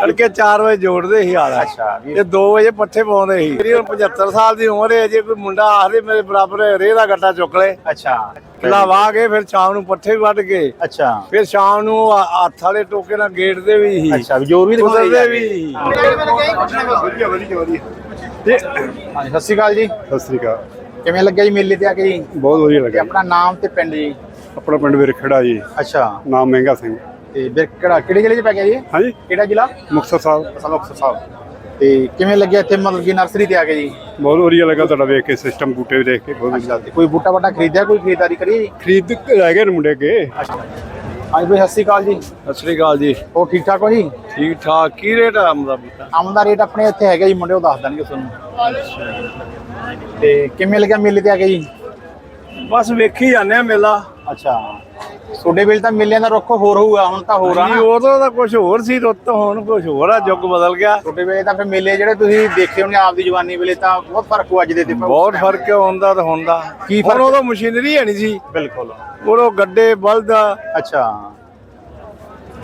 ਤੜਕੇ 4 ਵਜੇ ਜੋੜਦੇ ਸੀ ਹਾਲ ਅੱਛਾ ਇਹ 2 ਵਜੇ ਪੱਠੇ ਪਾਉਂਦੇ ਸੀ। ਮੇਰੀ ਹੁਣ 75 ਸਾਲ ਦੀ ਉਮਰ ਹੈ ਜੇ ਕੋਈ ਮੁੰਡਾ ਆਖਦੇ ਮੇਰੇ ਬਰਾਬਰ ਰੇਹ ਦਾ ਗੱਟਾ ਚੁੱਕ ਲੈ। ਅੱਛਾ। ਕਿਲਾ ਵਾਹ ਕੇ ਫਿਰ ਸ਼ਾਮ ਨੂੰ ਪੱਠੇ ਵੱਢ ਕੇ ਅੱਛਾ। ਫਿਰ ਸ਼ਾਮ ਨੂੰ ਹੱਥ ਵਾਲੇ ਟੋਕੇ ਨਾਲ ਗੇਟ ਦੇ ਵੀ ਸੀ। ਅੱਛਾ ਵੀ ਜੋਰ ਵੀ ਦਿਖਾਉਂਦੇ ਵੀ ਸਤਿ ਸ਼੍ਰੀ ਅਕਾਲ ਜੀ। ਸਤਿ ਸ੍ਰੀ ਅਕਾਲ। ਕਿਵੇਂ ਲੱਗਿਆ ਜੀ ਮੇਲੇ ਤੇ ਆ ਕੇ ਜੀ? ਬਹੁਤ ਵਧੀਆ ਤੇ ਲੱਗਾ ਆਪਣਾ ਨਾਮ ਤੇ ਪਿੰਡ ਜੀ? ਆਪਣਾ ਪਿੰਡ ਵਿਰਖੜਾ ਜੀ। ਅੱਛਾ। ਨਾਮ ਮਹਿੰਗਾ ਸਿੰਘ। ਤੇ ਬਿਰਕੜਾ ਕਿਹੜੇ ਜ਼ਿਲ੍ਹੇ 'ਚ ਪੈ ਗਿਆ ਜੀ ਹਾਂਜੀ। ਕਿਹੜਾ ਜ਼ਿਲ੍ਹਾ? ਮੁਕਤਸਰ ਸਾਹਿਬ। ਮੁਕਤਸਰ ਸਾਹਿਬ। ਤੇ ਕਿਵੇਂ ਲੱਗਿਆ ਇੱਥੇ? ਮਤਲਬ ਕਿ ਨਰਸਰੀ ਤੇ ਆ ਕੇ ਜੀ? ਬਹੁਤ ਵਧੀਆ ਲੱਗਾ ਤੁਹਾਡਾ ਵੇਖ ਕੇ ਸਿਸਟਮ ਬੂਟੇ ਵੀ ਦੇਖ ਕੇ ਬਹੁਤ ਵਧੀਆ। ਤੇ ਕੋਈ ਬੂਟਾ ਬਾਟਾ ਖਰੀਦਿਆ? ਕੋਈ ਖਰੀਦਦਾਰੀ ਕਰੀ ਜੀ? ਖਰੀਦ ਕੇ ਲੈ ਗਏ ਨੇ ਮੁੰਡੇ ਅੱਗੇ। ਹਾਂਜੀ ਬਈ ਸਤਿ ਸ਼੍ਰੀ ਅਕਾਲ ਜੀ। ਸਤਿ ਸ੍ਰੀ ਅਕਾਲ ਜੀ। ਹੋਰ ਠੀਕ ਠਾਕ ਹੋ ਜੀ? ਠੀਕ ਠਾਕ। ਕੀ ਰੇਟ ਆ ਅੰਬ ਦਾ ਬੂਟਾ? ਆਮ ਦਾ ਰੇਟ ਆਪਣੇ ਇੱਥੇ ਹੈਗਾ ਜੀ ਮੁੰਡੇ ਉਹ ਦੱਸ ਦੇਣਗੇ ਤੁਹਾਨੂੰ। ਤੇ ਕਿਵੇਂ ਲੱਗਿਆ ਮੇਲੇ ਤੇ ਆ ਕੇ ਜੀ? ਬਸ ਵੇਖੀ ਜਾਂਦੇ ਆ ਮੇਲਾ। ਅੱਛਾ। ਤੁਹਾਡੇ ਵੇਲੇ ਤਾਂ ਮੇਲਿਆਂ ਦਾ ਰੁੱਖ ਹੋਰ ਹੋਊਗਾ ਹੁਣ ਤਾਂ ਹੋਰ ਆ ਨਾ। ਉਦੋਂ ਤਾਂ ਕੁਝ ਹੋਰ ਸੀ ਰੁੱਤ ਹੁਣ ਕੁਝ ਹੋਰ ਆ ਯੁੱਗ ਬਦਲ ਗਿਆ। ਤੁਹਾਡੇ ਵੇਲੇ ਤਾਂ ਫਿਰ ਮੇਲੇ ਜਿਹੜੇ ਤੁਸੀਂ ਦੇਖੇ ਹੋਣੇ ਆਪਦੀ ਜਵਾਨੀ ਵੇਲੇ ਤਾਂ ਬਹੁਤ ਫ਼ਰਕ ਹੋ ਅੱਜ ਦੇ ਤੇ ਬਹੁਤ ਫ਼ਰਕ ਹੁੰਦਾ ਤੇ ਹੁੰਦਾ। ਕੀ ਹੁਣ ਫ਼ਰਕ? ਉਦੋਂ ਮਸ਼ੀਨਰੀ ਹੈ ਨਹੀਂ ਸੀ। ਬਿਲਕੁਲ। ਉਦੋਂ ਗੱਡੇ ਬਲਦ ਅੱਛਾ।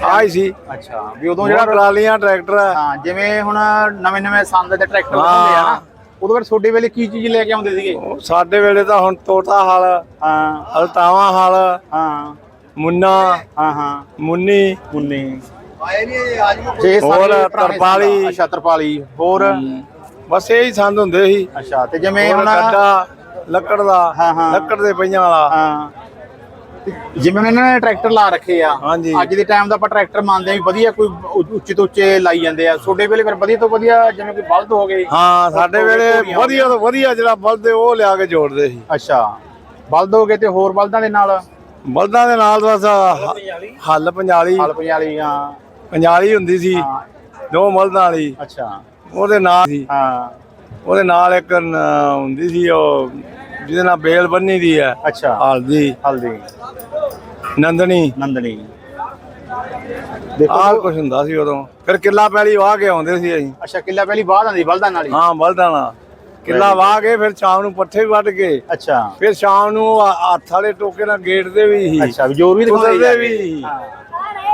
ਆਈ ਸੀ। ਅੱਛਾ ਵੀ ਉਦੋਂ ਜਿਹੜਾ ਟਰਾਲੀਆਂ ਟਰੈਕਟਰ ਹਾਂ ਜਿਵੇਂ ਹੁਣ ਨਵੇਂ ਨਵੇਂ ਸੰਦ ਦੇ ਟਰੈਕਟਰ ਬਣਾਉਂਦੇ ਆ ਨਾ ਉਦੋਂ ਫਿਰ ਤੁਹਾਡੇ ਵੇਲੇ ਕੀ ਚੀਜ਼ ਲੈ ਕੇ ਆਉਂਦੇ ਸੀਗੇ? ਸਾਡੇ ਵੇਲੇ ਤਾਂ ਹੁਣ ਤੋਤਾ ਹਲ ਹਾਂ। ਹਲਤਾਵਾ ਹਲ। ਹਾਂ। ਮੁੰਨਾ ਹਾਂ ਹਾਂ। ਮੁੰਨੀ। ਮੁੰਨੀ। ਜੇ ਹੋਰ ਸਾਰੇ ਪੁਰਾਣੇ ਤਰਪਾਲੀ। ਅੱਛਾ ਤਰਪਾਲੀ। ਹੋਰ? ਬਸ ਇਹ ਹੀ ਸੰਦ ਹੁੰਦੇ ਸੀ। ਅੱਛਾ ਤੇ ਜਿਵੇਂ ਹੁਣ ਗੱਡਾ ਲੱਕੜ ਦਾ ਹਾਂ, ਹਾਂ। ਲੱਕੜ ਦੇ ਪਈਆਂ ਵਾਲਾ। ਹਾਂ। ਤੇ ਜਿਵੇਂ ਹੁਣ ਇਹਨਾਂ ਨੇ ਟਰੈਕਟਰ ਲਾ ਰੱਖੇ ਆ। ਹਾਂਜੀ। ਅੱਜ ਦੇ ਟਾਈਮ ਦਾ ਆਪਾਂ ਟਰੈਕਟਰ ਮੰਨਦੇ ਆ ਵੀ ਵਧੀਆ ਕੋਈ ਉ- ਉੱਚੇ ਤੋਂ ਉੱਚੇ ਲਾਈ ਜਾਂਦੇ ਆ। ਤੁਹਾਡੇ ਵੇਲੇ ਫਿਰ ਵਧੀਆ ਤੋਂ ਵਧੀਆ ਜਿਵੇਂ ਕੋਈ ਬਲਦ ਹੋ ਗਏ। ਹਾਂ ਸਾਡੇ ਵੇਲੇ ਵਧੀਆ ਤੋਂ ਵਧੀਆ ਜਿਹੜਾ ਬਲਦ ਉਹ ਲਿਆ ਕੇ ਜੋੜਦੇ ਸੀ। ਅੱਛਾ। ਬਲਦ ਹੋ ਗਏ ਤੇ ਹੋਰ ਬਲਦਾਂ ਦੇ ਨਾਲ? ਬਲਦਾਂ ਦੇ ਨਾਲ ਬਸ ਹੱਲ ਪੰਜਾਲੀ। ਹਲ ਪੰਜਾਲੀ। ਹਾਂ। ਪੰਜਾਲੀ ਹੁੰਦੀ ਸੀ। ਦੋ ਬਲਦਾਂ ਵਾਲੀ। ਅੱਛਾ। ਉਹਦੇ ਨਾਲ ਸੀ। ਹਾਂ। ਉਹਦੇ ਨਾਲ ਇੱਕ ਹੁੰਦੀ ਸੀ ਉਹ ਜਿਹਦੇ ਨਾਲ ਬੇਲ ਬੰਨੀ ਦੀ ਹੈ। ਅੱਛਾ। ਹਲਦੀ। ਹਲਦੀ। ਨੰਦਣੀ ਨੰਦਨੀ। ਆਹ ਦੇਖੋ ਕੁਝ ਹੁੰਦਾ ਸੀ ਉਦੋਂ। ਫਿਰ ਕਿੱਲਾ ਪੈਲੀ ਵਾਹ ਕੇ ਆਉਂਦੇ ਸੀ ਅਸੀਂ। ਅੱਛਾ ਕਿੱਲਾ ਪਹਿਲੀ ਬਾਅਦ ਆਂਦੀ ਬਲਦਾਂ ਨਾਲ ਹੀ? ਹਾਂ ਬਲਦਾਂ ਨਾਲ। ਕਿੱਲਾ ਵਾਹ ਕੇ ਫਿਰ ਸ਼ਾਮ ਨੂੰ ਪੱਠੇ ਵੀ ਵੱਢ ਕੇ। ਅੱਛਾ। ਫਿਰ ਸ਼ਾਮ ਨੂੰ ਆ- ਹੱਥ ਵਾਲੇ ਟੋਕੇ ਨਾਲ ਗੇਟ ਦੇ ਵੀ ਸੀ। ਅੱਛਾ ਵੀ ਜੋਰ ਵੀ ਦਿਖਾਉਂਦੇ ਜਾ ਵੀ। ਸੀ। ਹਾਂ।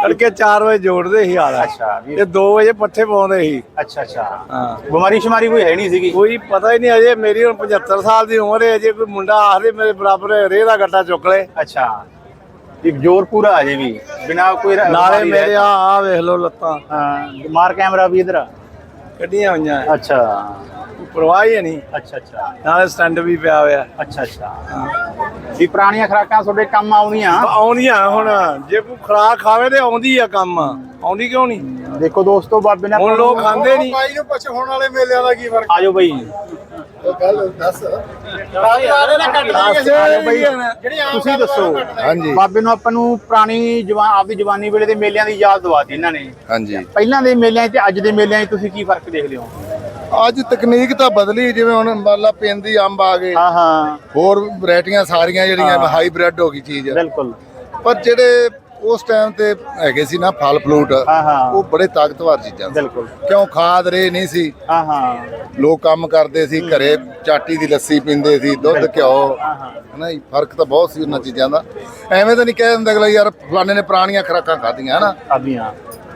ਤੜਕੇ 4 ਵਜੇ ਜੋੜਦੇ ਸੀ ਹਾਲ। ਅੱਛਾ ਵੀ ਇਹ 2 ਵਜੇ ਪੱਠੇ ਪਾਉਂਦੇ ਸੀ। ਅੱਛਾ ਅੱਛਾ। ਹਾਂ। ਬਿਮਾਰੀ ਸ਼ਮਾਰੀ ਕੋਈ ਹੈ ਨਹੀਂ ਸੀਗੀ। ਕੋਈ ਪਤਾ ਹੀ ਨਹੀਂ ਅਜੇ ਮੇਰੀ ਹੁਣ 75 ਸਾਲ ਦੀ ਉਮਰ ਹੈ ਅਜੇ ਕੋਈ ਮੁੰਡਾ ਆਖਦੇ ਮੇਰੇ ਬਰਾਬਰ ਰੇਹ ਦਾ ਗੱਟਾ ਚੁੱਕ ਲੈ। ਅੱਛਾ। ਵੀ ਜੋਰ ਪੂਰਾ ਆ ਜੇ ਵੀ ਬਿਨਾ ਕੋਈ ਰ- ਨਾਲੇ ਬਿਮਾਰੀ ਮੇਰੇ ਰਹਿ- ਆ ਆ ਵੇਖ ਲਓ ਲੱਤਾਂ। ਹਾਂ ਮਾਰ ਕੈਮਰਾ ਵੀ ਇਧਰ ਕੱਢੀਆਂ ਹੋਈਆਂ। ਅੱਛਾ। ਪਰਵਾਹ ਹੀ ਨਹੀਂ। ਅੱਛਾ ਅੱਛਾ। ਨਾਲੇ ਸਟੈਂਡ ਵੀ ਪਿਆ ਹੋਇਆ। ਅੱਛਾ ਅੱਛਾ। ਵੀ ਪੁਰਾਣੀਆਂ ਖਰਾਕਾਂ ਤੁਹਾਡੇ ਕੰਮ ਆਉਂਦੀਆਂ ਆਉਂਦੀਆਂ ਹੁਣ। ਜੇ ਕੋਈ ਖਰਾਕ ਖਾਵੇ ਤੇ ਆਉਂਦੀ ਆ ਕੰਮ। ਆਉਂਦੀ ਕਿਉਂ ਨਹੀਂ? ਦੇਖੋ ਦੋਸਤੋ ਬਾਬੇ ਨੇ ਹੁਣ ਲੋਕ ਖਾਂਦੇ ਨਹੀਂ। ਭਾਈ ਨੂੰ ਪੁੱਛ ਹੁਣ ਵਾਲੇ ਮੇਲਿਆਂ ਦਾ ਕੀ ਫ਼ਰਕ? ਆਜੋ ਬਈ। ਗੱਲ ਦੱਸ। ਆਜੋ ਬਈ ਤੁਸੀਂ ਦੱਸੋ। ਹਾਂਜੀ। ਬਾਬੇ ਨੂੰ ਆਪਾਂ ਨੂੰ ਪੁਰਾਣੀ ਜਵਾਨ ਆਪਦੀ ਜਵਾਨੀ ਵੇਲੇ ਦੇ ਮੇਲਿਆਂ ਦੀ ਯਾਦ ਦਵਾਤੀ ਇਹਨਾਂ ਨੇ। ਹਾਂਜੀ। ਪਹਿਲਾਂ ਦੇ ਮੇਲਿਆਂ ਤੇ ਅੱਜ ਦੇ ਮੇਲਿਆਂ 'ਚ ਤੁਸੀਂ ਕੀ ਫ਼ਰਕ ਦੇਖਦੇ ਹੋ? ਅੱਜ ਤਕਨੀਕ ਤਾਂ ਬਦਲੀ ਜਿਵੇਂ ਹੁਣ ਮੰਨ ਲਾ ਪਿੰਦੀ ਅੰਬ ਆ ਗਏ। ਹਾਂ ਹਾਂ। ਹੋਰ ਵੈਰਾਈਟੀਆਂ ਸਾਰੀਆਂ ਜਿਹੜੀਆਂ ਹਾਈਬ੍ਰਿਡ ਹੋ ਗਈ ਚੀਜ਼। ਬਿਲਕੁਲ। ਪਰ ਜਿਹੜੇ ਉਸ ਟਾਈਮ ਤੇ ਹੈਗੇ ਸੀ ਨਾ ਫਲ ਫਲੂਟ ਹਾਂ ਹਾਂ। ਉਹ ਬੜੇ ਤਾਕਤਵਰ ਚੀਜ਼ਾਂ ਸੀ। ਬਿਲਕੁਲ। ਕਿਉਂ ਖਾਦ ਰੇ ਨਹੀਂ ਸੀ। ਹਾਂ ਹਾਂ। ਲੋਕ ਕੰਮ ਕਰਦੇ ਸੀ ਘਰੇ ਚਾਟੀ ਦੀ ਲੱਸੀ ਪੀਂਦੇ ਸੀ ਦੁੱਧ ਘਿਓ। ਹਨਾ ਫ਼ਰਕ ਤਾਂ ਬਹੁਤ ਸੀ ਉਹਨਾਂ ਚੀਜ਼ਾਂ ਦਾ। ਐਵੇਂ ਤਾਂ ਨਹੀਂ ਕਹਿ ਦਿੰਦਾ ਅਗਲਾ ਯਾਰ ਫਲਾਣੇ ਨੇ ਪੁਰਾਣੀਆਂ ਖੁਰਾਕਾਂ ਖਾਧੀਆਂ ਹਨਾ? ਆਦੀਆਂ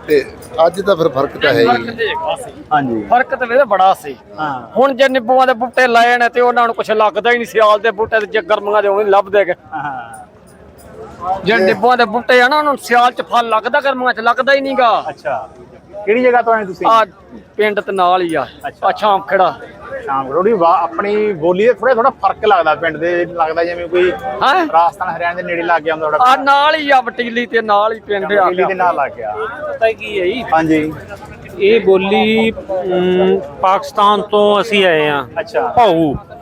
ਤੇ ਅੱਜ ਤਾਂ ਫਿਰ ਫ਼ਰਕ ਤਾਂ ਹੈ ਹੀ। ਹਾਂਜੀ। ਫ਼ਰਕ ਤੇ ਇਹਦਾ ਬੜਾ ਸੀ। ਹਾਂ। ਹੁਣ ਜੇ ਨਿੰਬੂਆਂ ਦੇ ਬੂਟੇ ਲਾਏ ਨੇ ਤੇ ਉਹਨਾਂ ਨੂੰ ਕੁਛ ਲੱਗਦਾ ਹੀ ਨਹੀਂ ਸਿਆਲ ਦੇ ਬੂਟੇ ਤੇ ਜੇ ਗਰਮੀਆਂ ਦੇ ਉਹ ਨਹੀਂ ਲੱਭਦੇ ਗੇ ਹਾਂ। ਜੇ ਨਿੰਬੂਆਂ ਦੇ ਬੂਟੇ ਆ ਨਾ ਉਹਨਾਂ ਨੂੰ ਸਿਆਲ ਚ ਫਲ ਲੱਗਦਾ ਗਰਮੀਆਂ ਚ ਲੱਗਦਾ ਹੀ ਨਹੀਂਗਾ ਅੱਛਾ। ਕਿਹੜੀ ਜਗ੍ਹਾ ਤੋਂ ਆਏ ਤੁਸੀਂ? ਆ ਪਿੰਡ ਤੇ ਨਾਲ ਹੀ ਆ ਆ ਛਾਂਪ ਖੜਾ ਸ਼ਾਮ ਵਾਹ ਆਪਣੀ ਬੋਲੀ ਦੇ ਥੋੜਾ ਥੋੜਾ ਫ਼ਰਕ ਲੱਗਦਾ ਪਿੰਡ ਦੇ ਲੱਗਦਾ ਜਿਵੇਂ ਕੋਈ ਹਾਂ? ਰਾਜਸਥਾਨ ਹਰਿਆਣਾ ਦੇ ਨੇੜੇ ਲੱਗ ਗਿਆ ਹੁੰਦਾ ਆ ਨਾਲ ਹੀ ਆ ਵਟੀਲੀ ਤੇ ਨਾਲ ਹੀ ਪਿੰਡ ਆ। ਦਿੱਲੀ ਦੇ ਨਾਲ ਲੱਗ ਗਿਆ। ਪਤਾ ਕੀ ਹੈ ਜੀ? ਹਾਂਜੀ। ਇਹ ਬੋਲੀ ਪਾਕਿਸਤਾਨ ਤੋਂ ਅਸੀਂ ਆਏ ਆ ਅੱਛਾ।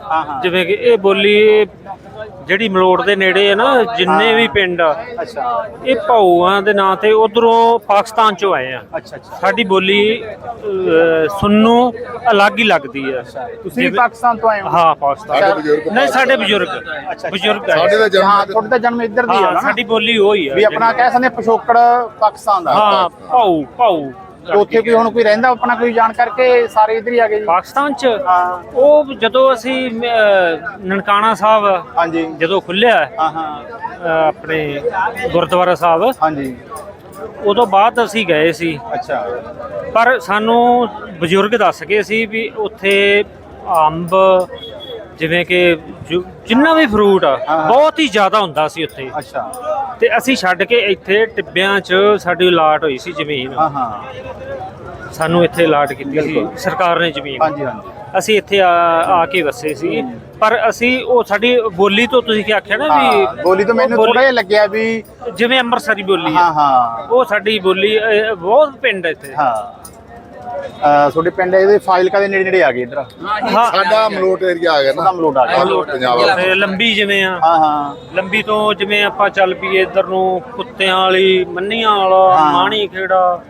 ਹਾਂ। ਜਿਵੇਂ ਕਿ ਇਹ ਬੋਲੀ ਜਿਹੜੀ ਮਲੋੜ ਦੇ ਨੇੜੇ ਹੈ ਨਾ ਜਿੰਨੇ ਵੀ ਪਿੰਡ ਆ, ਅੱਛਾ। ਇਹ ਭਾਊਆਂ ਦੇ ਨਾਂ ਤੇ ਉਧਰੋਂ ਪਾਕਿਸਤਾਨ ਚੋਂ ਆਏ ਆ। ਅੱਛਾ ਅੱਛਾ। ਸਾਡੀ ਬੋਲੀ ਸੁਣਨੋਂ ਅਲੱਗ ਹੀ ਲੱਗਦੀ ਹੈ ਤੁਸੀਂ ਵੀ ਪਾਕਿਸਤਾਨ ਤੋਂ ਆਏ ਹੋ? ਹਾਂ ਪਾਕਿਸਤਾਨ। ਨਹੀਂ ਸਾਡੇ ਬਜ਼ੁਰਗ। ਅੱਛਾ। ਬਜ਼ੁਰਗ ਸਾਡੇ ਦਾ ਜਨਮ ਹਾਂ ਤੁਹਾਡਾ ਜਨਮ ਇੱਧਰ ਦੀ ਹੈ ਨਾ। ਸਾਡੀ ਬੋਲੀ ਉਹ ਹੀ ਹੈ ਵੀ ਆਪਣਾ ਕਹਿ ਸਕਦੇ ਹਾਂ ਪਿਛੋਕੜ ਪਾਕਿਸਤਾਨ ਦਾ। ਹਾਂ ਭਾਊ ਭਾਊ। ਉੱਥੇ ਕੋਈ ਹੁਣ ਕੋਈ ਰਹਿੰਦਾ ਆਪਣਾ ਕੋਈ ਜਾਣ ਕਰਕੇ ਸਾਰੇ ਇੱਧਰ ਹੀ ਆ ਗਏ ਜੀ। ਪਾਕਿਸਤਾਨ ਚ? ਹਾਂ। ਉਹ ਜਦੋਂ ਅਸੀਂ ਅਹ, ਨਨਕਾਣਾ ਸਾਹਿਬ ਹਾਂਜੀ। ਜਦੋਂ ਖੁੱਲਿਆ ਹਾਂ ਹਾਂ। ਅਹ, ਆਪਣੇ ਗੁਰਦੁਆਰਾ ਸਾਹਿਬ ਹਾਂਜੀ। ਉਦੋਂ ਬਾਅਦ ਅਸੀਂ ਗਏ ਸੀ। ਅੱਛਾ। ਪਰ ਸਾਨੂੰ ਬਜ਼ੁਰਗ ਦੱਸ ਗਏ ਸੀ ਵੀ ਉੱਥੇ ਅੰਬ ਜਿਵੇਂ ਕਿ ਜੋ- ਜਿੰਨਾ ਵੀ ਫਰੂਟ ਆ ਹਾਂ। ਬਹੁਤ ਹੀ ਜ਼ਿਆਦਾ ਹੁੰਦਾ ਸੀ ਉੱਥੇ। ਅੱਛਾ। ਤੇ ਅਸੀਂ ਛੱਡ ਕੇ ਇੱਥੇ ਟਿੱਬਿਆਂ 'ਚ ਸਾਡੀ ਲਾਟ ਹੋਈ ਸੀ ਜ਼ਮੀਨ। ਹਾਂ ਹਾਂ। ਸਾਨੂੰ ਇੱਥੇ ਲਾਟ ਕੀਤੀ ਸੀ। ਸਰਕਾਰ ਨੇ ਜ਼ਮੀਨ। ਹਾਂਜੀ ਹਾਂਜੀ। ਅਸੀਂ ਇੱਥੇ ਆ ਆ ਕੇ ਵਸੇ ਸੀ। ਪਰ ਅਸੀਂ ਉਹ ਸਾਡੀ ਬੋਲੀ ਤੋਂ ਤੁਸੀਂ ਕੀ ਆਖਿਆ ਨਾ ਵੀ ਬੋਲੀ ਤਾਂ ਮੈਨੂੰ ਥੋੜਾ ਜਿਹਾ ਲੱਗਿਆ ਵੀ ਜਿਵੇਂ ਅੰਮ੍ਰਿਤਸਰੀ ਬੋਲੀ ਹਾਂ ਹਾਂ। ਉਹ ਸਾਡੀ ਬੋਲੀ ਬਹੁਤ ਪਿੰਡ ਇੱਥੇ। ਹਾਂ। ਤੁਹਾਡੇ ਪਿੰਡ ਇਹਦੇ ਫਾਜ਼ਿਲਕਾ ਦੇ ਨੇੜੇ ਨੇੜੇ ਆ ਗਏ ਇੱਧਰ। ਹਾਂ ਸਾਡਾ ਮਲੋਟ ਏਰੀਆ ਆ ਗਿਆ ਨਾ। ਸਾਡਾ ਮਲੋਟ ਆ ਗਿਆ। ਮਲੋਟ ਪੰਜਾਬ। ਤੇ ਲੰਬੀ ਜਿਵੇਂ ਆ। ਹਾਂ ਹਾਂ। ਲੰਬੀ ਤੋਂ ਜਿਵੇਂ ਆਪਾਂ ਚੱਲ ਪਈਏ ਇੱਧਰ ਨੂੰ ਕੁੱਤਿਆਂ ਵਾਲੀ ਮੰਨੀਆਂ ਵਾਲਾ। ਮਾਣੀ ਖੇੜਾ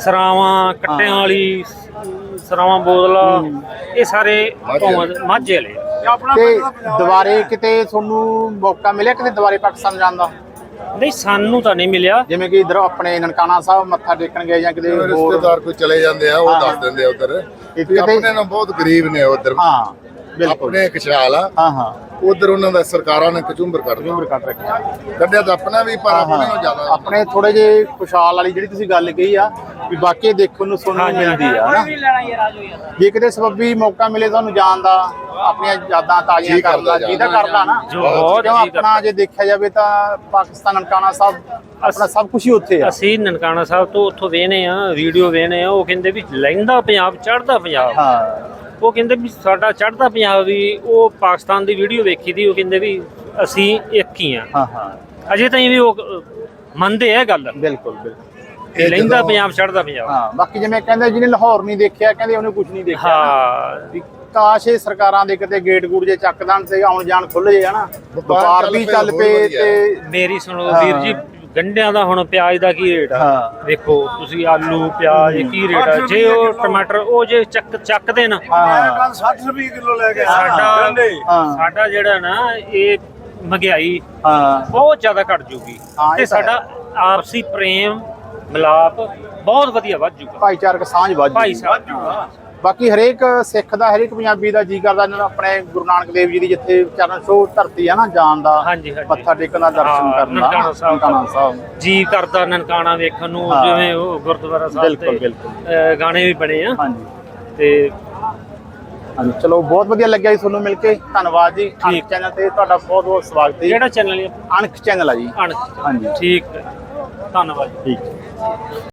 ਸਰਾਵਾਂ ਕੱਟਿਆਂ ਵਾਲੀ ਸਰਾਵਾਂ ਬੋਦਲਾ ਇਹ ਸਾਰੇ ਮਾਝੇ ਵਾਲੇ। ਤੇ ਦੁਬਾਰੇ ਕਿਤੇ ਤੁਹਾਨੂੰ ਮੌਕਾ ਮਿਲਿਆ ਕਿਤੇ ਦੁਬਾਰੇ ਪਾਕਿਸਤਾਨ ਜਾਣ ਦਾ? ਨਹੀਂ ਸਾਨੂੰ ਤਾਂ ਨਹੀਂ ਮਿਲਿਆ। ਜਿਵੇਂ ਕਿ ਇਧਰ ਆਪਣੇ ਨਨਕਾਣਾ ਸਾਹਿਬ ਮੱਥਾ ਟੇਕਣ ਗਏ ਜਾਂ ਕਿਤੇ ਹੋਰ ਰਿਸ਼ਤੇਦਾਰ ਕੋਈ ਚਲੇ ਜਾਂਦੇ ਆ ਉਹ। ਦੱਸ ਦਿੰਦੇ ਆ ਉਧਰ। ਆਪਣੇ ਨਾਲ ਬਹੁਤ ਗਰੀਬ ਨੇ ਉਧਰ ਹਾਂ। ਆਪਣੇ ਖਿਆਲ ਆ। ਹਾਂ ਹਾਂ। ਉਧਰ ਉਹਨਾਂ ਦਾ ਸਰਕਾਰਾਂ ਨੇ ਕਚੂੰਬਰ ਕਰ ਉਮਰ ਕੱਟ ਰੱਖਿਆ। ਕੱਢਿਆ ਤਾਂ ਆਪਣਾ ਵੀ ਪਰ ਆਪਣੇ ਨਾਲੋਂ ਜ਼ਿਆਦਾ ਆਪਣੇ ਥੋੜੇ ਜੇ ਖੁਸ਼ਹਾਲ ਵਾਲੀ ਜਿਹੜੀ ਤੁਸੀਂ ਗੱਲ ਕਹੀ ਆ ਵੀ ਵਾਕਈ ਦੇਖਣ ਨੂੰ ਸੁਣਨ ਨੂੰ ਮਿਲਦੀ ਆ ਜੇ ਕਿਤੇ ਸਬੱਬੀ ਮੌਕਾ ਮਿਲੇ ਤੁਹਾਨੂੰ ਜਾਣ ਦਾ ਆਪਣੀਆਂ ਯਾਦਾਂ ਤਾਜ਼ੀਆਂ ਕਰਦਾ ਕਰਨ ਦਾ ਜਿਹਦਾ ਕਰਦਾ ਨਾ। ਜੋ। ਬਹੁਤ ਆਪਣਾ ਜੇ ਦੇਖਿਆ ਜਾਵੇ ਤਾਂ ਪਾਕਿਸਤਾਨ ਨਨਕਾਣਾ ਸਾਹਿਬ ਆਪਣਾ ਸਭ ਕੁਝ ਹੀ ਉੱਥੇ ਆ। ਅਸੀਂ ਨਨਕਾਣਾ ਸਾਹਿਬ ਤੋਂ ਉੱਥੋਂ ਵੇਨੇ ਆ ਵੀਡੀਓ ਵੇਨੇ ਆ ਉਹ ਕਹਿੰਦੇ ਵੀ ਲਹਿੰਦਾ ਪੰਜਾਬ ਚੜ੍ਹਦਾ ਪੰਜਾਬ। ਹਾਂ। ਉਹ ਕਹਿੰਦੇ ਵੀ ਸਾਡਾ ਚੜ੍ਹਦਾ ਪੰਜਾਬ ਵੀ ਉਹ ਪਾਕਿਸਤਾਨ ਦੀ ਵੀਡੀਓ ਵੇਖੀ ਦੀ ਉਹ ਕਹਿੰਦੇ ਵੀ ਅਸੀਂ ਇੱਕ ਹੀ ਆ ਹਾਂ ਹਾਂ। ਅਜੇ ਤਾਈਂ ਵੀ ਉਹ ਮੰਨਦੇ ਆ ਇਹ ਗੱਲ। ਬਿਲਕੁਲ ਬਿਲਕੁਲ। ਕਿ ਲਹਿੰਦਾ ਪੰਜਾਬ ਚੜ੍ਹਦਾ ਪੰਜਾਬ। ਹਾਂ ਬਾਕੀ ਜਿਵੇਂ ਕਹਿੰਦੇ ਜਿਹਨੇ ਲਾਹੌਰ ਨਹੀਂ ਦੇਖਿਆ ਕਹਿੰਦੇ ਉਹਨੇ ਕੁਝ ਨਹੀਂ ਦੇਖਿਆ ਹਾਂ। ਵੀ ਕਾਸ਼ ਇਹ ਸਰਕਾਰਾਂ ਦੇ ਕਿਤੇ ਗੇਟ ਗੂੜ ਜੇ ਚੱਕ ਦੇਣ ਤੇ ਆਉਣ ਜਾਣ ਖੁੱਲ ਜੇ ਹਨਾ। ਵਪਾਰ ਚੱਲ ਵੀ ਪਏ, ਚੱਲ ਪਏ। ਤੇ ਮੇਰੀ ਸੁਣੋ ਵੀਰ ਜੀ ਗੰਢਿਆਂ ਦਾ ਹੁਣ ਪਿਆਜ਼ ਦਾ ਕੀ ਰੇਟ ਆ? ਹਾਂ। ਵੇਖੋ ਤੁਸੀਂ ਆਲੂ ਪਿਆਜ਼ ਕੀ ਰੇਟ ਆ? ਜੇ ਉਹ ਟਮਾਟਰ ਉਹ ਜੇ ਚੱਕ ਚੱਕਦੇ ਨਾ। ਹਾਂ। ਕੱਲ 60 ਰੁਪਏ ਕਿਲੋ ਲੈ ਕੇ ਸਾਡਾ ਹਾਂ। ਸਾਡਾ ਜਿਹੜਾ ਨਾ ਇਹ ਮਹਿੰਗਾਈ ਹਾਂ। ਬਹੁਤ ਜ਼ਿਆਦਾ ਘਟ ਜੂਗੀ। ਹਾਂ, ਇਹ ਤੇ ਤਾਂ ਹੈ। ਸਾਡਾ ਆਪਸੀ ਪ੍ਰੇਮ ਮਿਲਾਪ ਬਹੁਤ ਵਧੀਆ ਵੱਧ ਜੂਗਾ। ਭਾਈਚਾਰਕ ਸਾਂਝ ਵੱਧ ਭਾਈ। ਸਾਹਿਬ ਬਾਕੀ ਹਰੇਕ ਸਿੱਖ ਦਾ ਹਰੇਕ ਪੰਜਾਬੀ ਦਾ ਜੀ ਕਰਦਾ ਇਹਨਾਂ ਨੂੰ ਆਪਣੇ ਗੁਰੂ ਨਾਨਕ ਦੇਵ ਜੀ ਦੀ ਜਿੱਥੇ ਚਰਨ ਛੋਹ ਧਰਤੀ ਆ ਨਾ ਜਾਣ ਦਾ ਹਾਂਜੀ, ਹਾਂਜੀ। ਮੱਥਾ ਟੇਕਣ ਦਾ ਦਰਸ਼ਨ ਹਾਂ, ਕਰਨ ਦਾ ਨਨਕਾਣਾ ਸਾਹਿਬ। ਜੀ ਕਰਦਾ ਨਨਕਾਣਾ ਵੇਖਣ ਨੂੰ ਹਾਂ। ਜਿਵੇਂ ਉਹ ਗੁਰਦੁਆਰਾ ਸਾਹਿਬ ਬਿਲਕੁਲ, ਤੇ ਬਿਲਕੁਲ। ਅਹ, ਗਾਣੇ ਵੀ ਬਣੇ ਆ ਹਾਂਜੀ ਤੇ ਹਾਂਜੀ ਚਲੋ ਬਹੁਤ ਵਧੀਆ ਲੱਗਿਆ ਜੀ ਤੁਹਾਨੂੰ ਮਿਲ ਕੇ ਧੰਨਵਾਦ ਜੀ ਅਣਖ ਚੈਨਲ ਤੇ ਤੁਹਾਡਾ ਬਹੁਤ ਬਹੁਤ ਸਵਾਗਤ ਹੈ ਜੀ। ਕਿਹੜਾ ਚੈਨਲ ਹੈ ਅਣਖ ਚੈਨਲ ਆ ਜੀ ਅਣਖ ਹਾਂਜੀ ਠੀਕ ਹੈ। ਧੰਨਵਾਦ ਠੀਕ